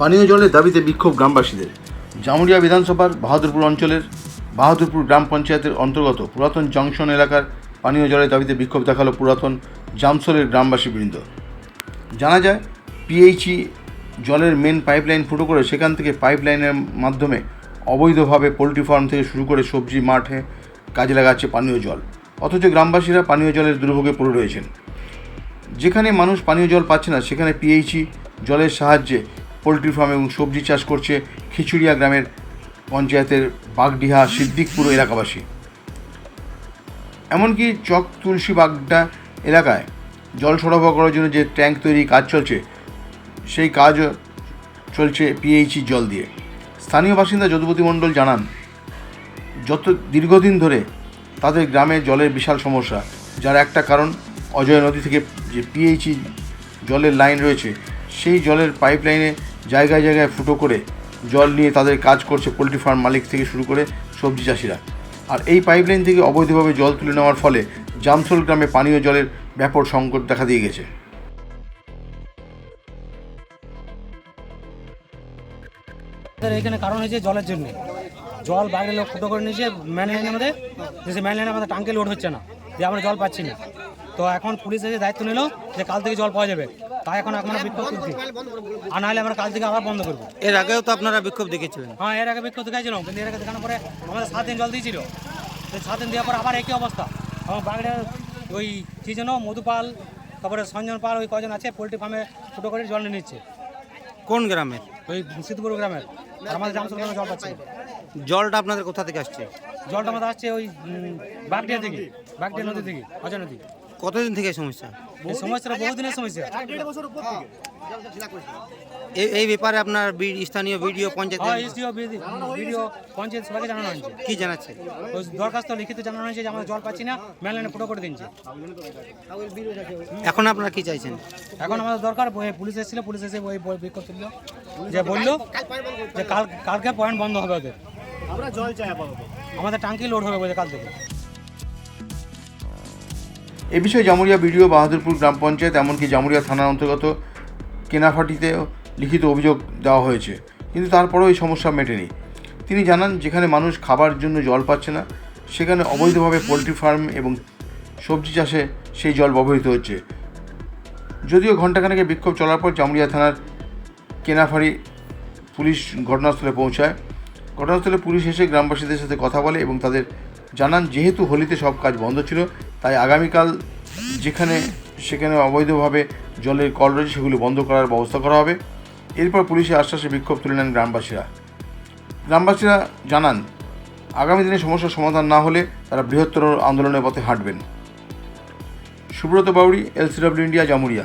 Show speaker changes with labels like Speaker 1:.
Speaker 1: পানীয় জলের দাবিতে বিক্ষোভ গ্রামবাসীদের। জামুরিয়া বিধানসভার বাহাদুরপুর অঞ্চলের বাহাদুরপুর গ্রাম পঞ্চায়েতের অন্তর্গত পুরাতন জংশন এলাকার পানীয় জলের দাবিতে বিক্ষোভ দেখাল পুরাতন জামসলের গ্রামবাসীবৃন্দ। জানা যায়, পিএইচই জলের মেন পাইপলাইন ফুটো করে সেখান থেকে পাইপলাইনের মাধ্যমে অবৈধভাবে পোলট্রি ফার্ম থেকে শুরু করে সবজি, মাঠে কাজে লাগাচ্ছে পানীয় জল। অথচ গ্রামবাসীরা পানীয় জলের দুর্ভোগে পড়ে রয়েছেন। যেখানে মানুষ পানীয় জল পাচ্ছে না, সেখানে পিএইচই জলের সাহায্যে পোলট্রি ফার্ম এবং সবজি চাষ করছে খিচুড়িয়া গ্রামের পঞ্চায়েতের বাগডিহা সিদ্দিকপুর এলাকাবাসী। এমনকি চক তুলসী বাগডা এলাকায় জল সরবরাহ করার জন্য যে ট্যাঙ্ক তৈরি কাজ চলছে, সেই কাজও চলছে পিএইচই জল দিয়ে। স্থানীয় বাসিন্দা যদুপতি মণ্ডল জানান, যত দীর্ঘদিন ধরে তাদের গ্রামে জলের বিশাল সমস্যা, যার একটা কারণ অজয় নদী থেকে যে পিএইচি জলের লাইন রয়েছে, সেই জলের পাইপ লাইনে জায়গায় জায়গায় ফুটো করে জল নিয়ে তাদের কাজ করছে পোলট্রি ফার্ম মালিক থেকে শুরু করে সবজি চাষিরা। আর এই পাইপলাইন থেকে অবৈধভাবে জল তুলে নেওয়ার ফলে জামসল গ্রামে পানীয় জলের ব্যাপক সংকট দেখা দিয়ে গেছে।
Speaker 2: এখানে কারণ হয়েছে জলের জন্য। জল বাইরে লোক ফুটো করে নিয়েছে ম্যান লাইনে আমাদের। যে ম্যান লাইনে আমাদের টাঙ্কে লোড হচ্ছে না, যে আমরা জল পাচ্ছি না। তো এখন পুলিশ এসে দায়িত্ব নিল যে কাল থেকে জল পাওয়া যাবে। তাই এখন আমরা বিক্ষোভ করছি আর নাহলে আমরা কাল থেকে আবার বন্ধ করব।
Speaker 3: এর আগেও তো আপনারা বিক্ষোভ দেখেছিলেন
Speaker 2: হ্যাঁ এর আগে বিক্ষোভ দেখাইছিলাম কিন্তু এর আগে দেখানোর পরে আমাদের সাত দিন জল দিয়েছিল। সাত দিন দেওয়ার পর আবার একই অবস্থা। আমার বাগড়ে ওই কি যেন মধুপাল তারপরে সঞ্জন পাল ওই কজন আছে পোলট্রি ফার্মে ফুটো করে জল নিয়ে নিচ্ছে।
Speaker 3: কোন গ্রামের
Speaker 2: ওই সিদ্ধপুর গ্রামের। আর আমাদের জামসল গ্রামে জল পাচ্ছি।
Speaker 3: জলটা আপনাদের কোথা থেকে আসছে?
Speaker 2: জলটা আমাদের আসছে ওই বাগডিয়া থেকে বাগডিয়া নদী থেকে অজয় নদী।
Speaker 3: কতদিন থেকে সমস্যা?
Speaker 2: এই সমস্যাটা বহুদিনের সমস্যা।
Speaker 3: এই এই ব্যাপারে আপনার স্থানীয় ভিডিও পঞ্চায়েত
Speaker 2: হ্যাঁ ভিডিও পঞ্চায়েত সবাইকে জানানো হয়েছে।
Speaker 3: কি জানাচ্ছে?
Speaker 2: ওই দরখাস্ত লিখিত জানানো হয়েছে যে আমরা জল পাচ্ছি না মেনলাইনে ফুটো করে দিচ্ছে
Speaker 3: এখন আপনারা কি চাইছেন?
Speaker 2: এখন আমাদের দরকার পুলিশ এসেছিল পুলিশ এসে ওই বই- বিক্ষোভ তুললো যে বলল যে কাল কালকে পয়েন্ট বন্ধ হবে ওদের। আমরা জল চাই আমাদের টাঙ্কি লোড হবে বলে কাল থেকে।
Speaker 1: এ বিষয়ে জামুরিয়া বিডিও, বাহাদুরপুর গ্রাম পঞ্চায়েত, এমনকি জামুরিয়া থানার অন্তর্গত কেনাফাটিতেও লিখিত অভিযোগ দেওয়া হয়েছে। কিন্তু তারপরেও এই সমস্যা মেটেনি। তিনি জানান, যেখানে মানুষ খাবার জন্য জল পাচ্ছে না, সেখানে অবৈধভাবে পোলট্রি ফার্ম এবং সবজি চাষে সেই জল ব্যবহৃত হচ্ছে। যদিও ঘণ্টাখানেকের বিক্ষোভ চলার পর জামুরিয়া থানার কেনাফাড়ি পুলিশ ঘটনাস্থলে পৌঁছায়। ঘটনাস্থলে পুলিশ এসে গ্রামবাসীদের সাথে কথা বলে এবং তাদের জানান, যেহেতু হোলিতে সব কাজ বন্ধ ছিল, তাই আগামীকাল যেখানে সেখানে অবৈধভাবে জলের কল রয়েছে, সেগুলি বন্ধ করার ব্যবস্থা করা হবে। এরপর পুলিশের আশ্বাসে বিক্ষোভ তুলে নেন গ্রামবাসীরা। গ্রামবাসীরা জানান, আগামী দিনে সমস্যার সমাধান না হলে তারা বৃহত্তর আন্দোলনের পথে হাঁটবেন। Subrata Bauri LCW India, Jamuria.